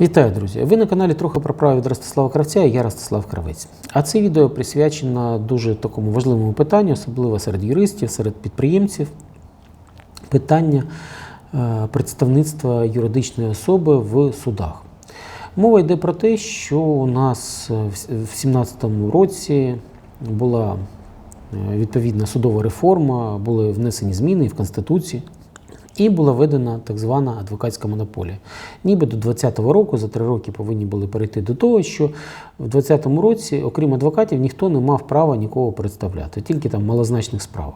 Вітаю, друзі! Ви на каналі трохи про право від Ростислава Кравця і я Ростислав Кравець. А це відео присвячено дуже такому важливому питанню, особливо серед юристів, серед підприємців. Питання е, представництва юридичної особи в судах. Мова йде про те, що у нас в 2017 році була е, відповідна судова реформа, були внесені зміни в Конституцію. І була введена так звана адвокатська монополія. Ніби до 2020 року, за три роки повинні були перейти до того, що в 2020 році, окрім адвокатів, ніхто не мав права нікого представляти, тільки там в малозначних справах.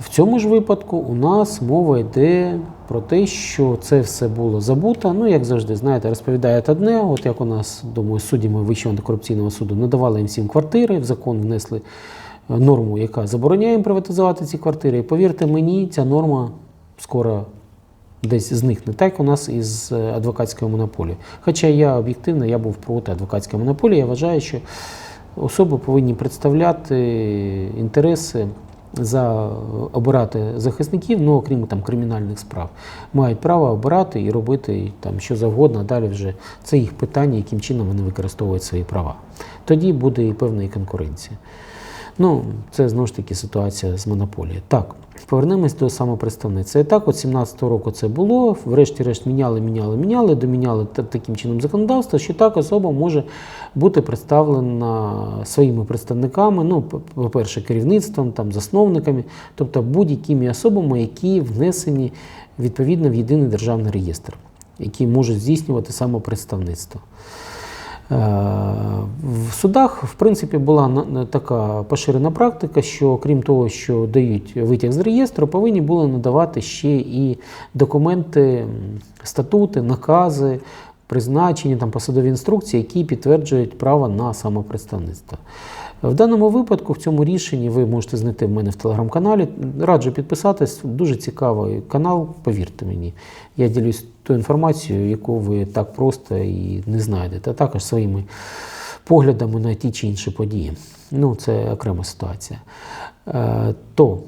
В цьому ж випадку у нас мова йде про те, що це все було забуто. Ну, як завжди, знаєте, розповідають одне, от як у нас, думаю, суддями Вищого антикорупційного суду надавали їм всім квартири, в закон внесли норму, яка забороняє їм приватизувати ці квартири. І повірте мені, ця норма скоро десь зникне. Так у нас із е, адвокатською монополією. Хоча я об'єктивно я був проти адвокатської монополії, я вважаю, що особи повинні представляти інтереси за обирати захисників, ну окрім там кримінальних справ, мають право обирати і робити там що завгодно. Далі вже це їх питання, яким чином вони використовують свої права. Тоді буде і певна конкуренція. Ну, це знову ж таки ситуація з монополією. Так, повернемось до самопредставництва. І так, от 17-го року це було. Врешті-решт міняли, міняли, міняли, доміняли таким чином законодавство, що так особа може бути представлена своїми представниками. Ну, по- по-перше, керівництвом, там, засновниками, тобто будь-якими особами, які внесені відповідно в єдиний державний реєстр, які можуть здійснювати самопредставництво. Е, В судах, в принципі, була така поширена практика, що крім того, що дають витяг з реєстру, повинні були надавати ще і документи, статути, накази, призначення, там, посадові інструкції, які підтверджують право на самопредставництво. В даному випадку, в цьому рішенні ви можете знайти в мене в телеграм-каналі. Раджу підписатись. Дуже цікавий канал, повірте мені. Я ділюсь тою інформацію, яку ви так просто і не знайдете, а також своїми поглядами на ті чи інші події. Ну, це окрема ситуація. Е, То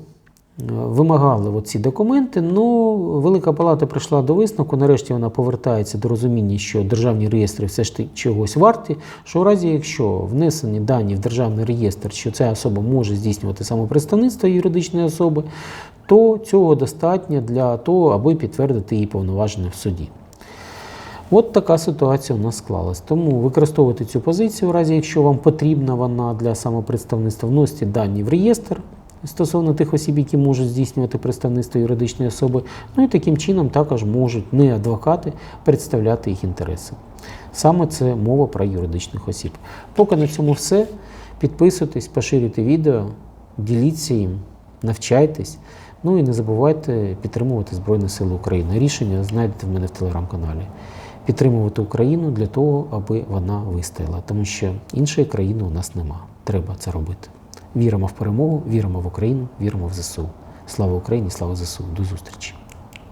вимагали оці документи, ну Велика Палата прийшла до висновку. Нарешті вона повертається до розуміння, що державні реєстри все ж таки чогось варті. Що в разі, якщо внесені дані в державний реєстр, що ця особа може здійснювати самопредставництво юридичної особи, то цього достатньо для того, аби підтвердити її повноваження в суді. От така ситуація у нас склалась. Тому використовуйте цю позицію, в разі якщо вам потрібна вона для самопредставництва, вносите дані в реєстр стосовно тих осіб, які можуть здійснювати представництво юридичної особи. Ну і таким чином також можуть не адвокати представляти їх інтереси. Саме це мова про юридичних осіб. Поки на цьому все. Підписуйтесь, поширюйте відео, діліться їм, навчайтесь. Ну і не забувайте підтримувати Збройні Сили України. Рішення знайдете в мене в телеграм-каналі. Підтримувати Україну для того, аби вона вистояла, тому що іншої країни у нас нема. Треба це робити. Віримо в перемогу, віримо в Україну, віримо в ЗСУ. Слава Україні, слава ЗСУ. До зустрічі!